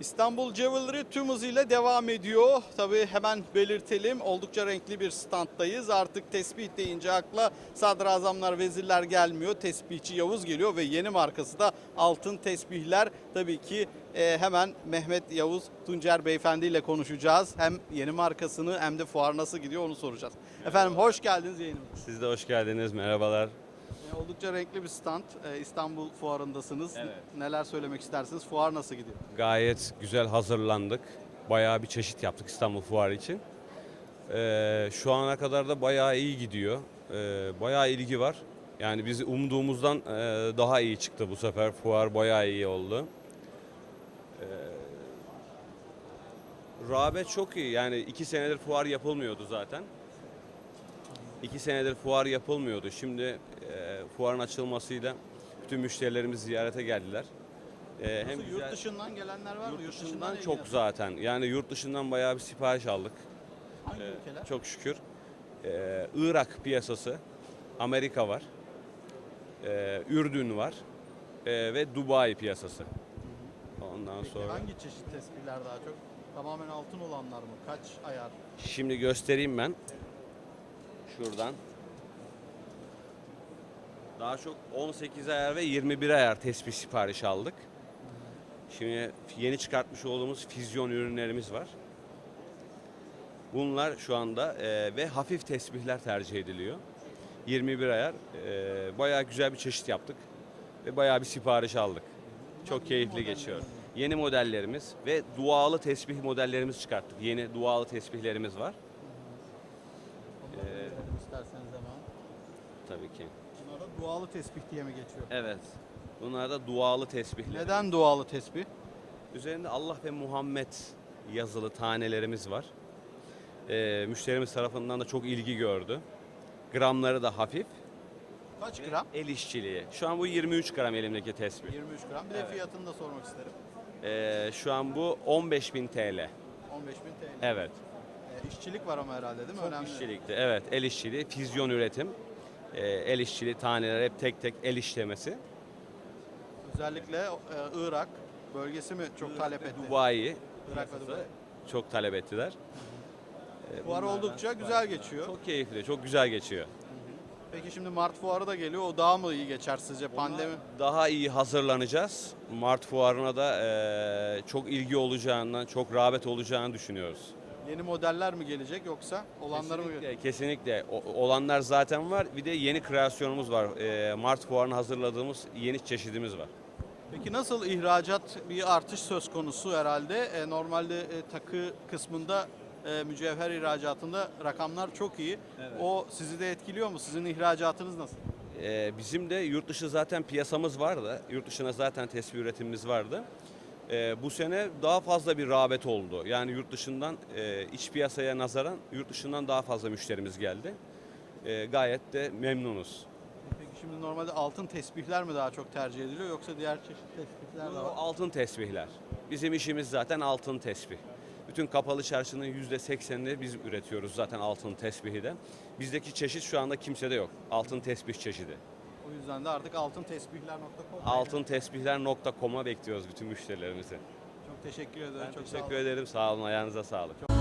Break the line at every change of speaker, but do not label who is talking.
İstanbul Jewelry tüm hızıyla devam ediyor. Tabii hemen belirtelim oldukça renkli bir standdayız. Artık tesbih deyince akla sadrazamlar, vezirler gelmiyor. Tesbihçi Yavuz geliyor ve yeni markası da Altın Tesbihler. Tabii ki e, hemen Mehmet Yavuz Tuncer Beyefendi ile konuşacağız. Hem yeni markasını hem de fuar nasıl gidiyor onu soracağız. Efendim hoş geldiniz yayınımıza.
Siz de hoş geldiniz. Merhabalar.
Oldukça renkli bir stand. E, İstanbul Fuarı'ndasınız.
Evet.
Neler söylemek istersiniz? Fuar nasıl gidiyor?
Gayet güzel hazırlandık. Bayağı bir çeşit yaptık İstanbul Fuarı için. Ee, şu ana kadar da bayağı iyi gidiyor. Ee, bayağı ilgi var. Yani biz umduğumuzdan e, daha iyi çıktı bu sefer. Fuar bayağı iyi oldu. Ee, rağbet çok iyi. Yani iki senedir fuar yapılmıyordu zaten. İki senedir fuar yapılmıyordu. Şimdi e, fuarın açılmasıyla bütün müşterilerimiz ziyarete geldiler.
Nasıl,
güzel-
yurt dışından gelenler var mı?
Yurt dışından çok zaten. Yani yurt dışından bayağı bir sipariş aldık.
Hangi
Ee,
ülkeler?
çok şükür. Ee, Irak piyasası, Amerika var, ee, Ürdün var ee, ve Dubai piyasası. Ondan
Peki
sonra
hangi çeşit tespihler daha çok? Tamamen altın olanlar mı? Kaç ayar?
şimdi göstereyim ben. Şuradan. Daha çok 18 ayar ve 21 ayar tespih sipariş aldık. Şimdi yeni çıkartmış olduğumuz füzyon ürünlerimiz var. Bunlar şu anda e, ve hafif tesbihler tercih ediliyor. 21 ayar e, bayağı güzel bir çeşit yaptık ve bayağı bir sipariş aldık. Çok keyifli geçiyor. Yeni modellerimiz ve dualı tesbih modellerimiz çıkarttık. Yeni dualı tesbihlerimiz var.
İsterseniz hemen.
Tabii ki.
Bunlar da dualı tesbih diye mi geçiyor?
Evet. Bunlar da dualı tesbihler.
Neden dualı tesbih?
Üzerinde Allah ve Muhammed yazılı tanelerimiz var. Ee, müşterimiz tarafından da çok ilgi gördü. Gramları da hafif.
Kaç gram?
El işçiliği. Şu an bu 23 gram elimdeki tesbih.
23 gram. Bir de
Evet.
fiyatını da sormak isterim.
Ee, şu an bu 15.000 TL.
15.000 TL.
Evet.
İşçilik var ama herhalde değil mi?
Çok
Önemli.
işçilikti. Evet, el işçiliği, füzyon üretim. Ee, el işçiliği taneler hep tek tek el işlemesi.
Özellikle e, Irak bölgesi mi çok talep etti?
Dubai
Irak ve Dubai.
çok talep ettiler. Ee,
Fuar
bunlardan
oldukça güzel geçiyor.
Çok keyifli, çok güzel geçiyor.
Peki şimdi Mart fuarı da geliyor. O daha mı iyi geçer sizce pandemi?
Daha iyi hazırlanacağız. Mart fuarına da eee, çok ilgi olacağından, çok rağbet olacağını düşünüyoruz.
Yeni modeller mi gelecek yoksa olanları mı?
Kesinlikle, kesinlikle. O- olanlar zaten var. Bir de yeni kreasyonumuz var. Eee, Mart fuarına hazırladığımız yeni çeşidimiz var.
Peki nasıl ihracat bir artış söz konusu herhalde? E, normalde e, takı kısmında e, mücevher ihracatında rakamlar çok iyi. O sizi de etkiliyor mu? Sizin ihracatınız nasıl?
Ee, bizim de yurt dışı zaten piyasamız vardı. Yurt dışına zaten tespih üretimimiz vardı. Ee, bu sene daha fazla bir rağbet oldu. Yani yurt dışından e, iç piyasaya nazaran yurt dışından daha fazla müşterimiz geldi. Ee, gayet de memnunuz.
Peki şimdi normalde altın tesbihler mi daha çok tercih ediliyor yoksa diğer çeşit tesbihler de var?
altın tesbihler. Bizim işimiz zaten altın tesbih. Bütün kapalı çarşının yüzde seksenini biz üretiyoruz zaten altın tesbihi de. Bizdeki çeşit şu anda kimsede yok. Altın tesbih çeşidi.
O yüzden de artık altıntesbihler.com
Altıntesbihler.com'a bekliyoruz bütün müşterilerimizi.
Çok teşekkür ederim.
Ben
çok
teşekkür ederim. Sağ olun. Ayağınıza sağlık.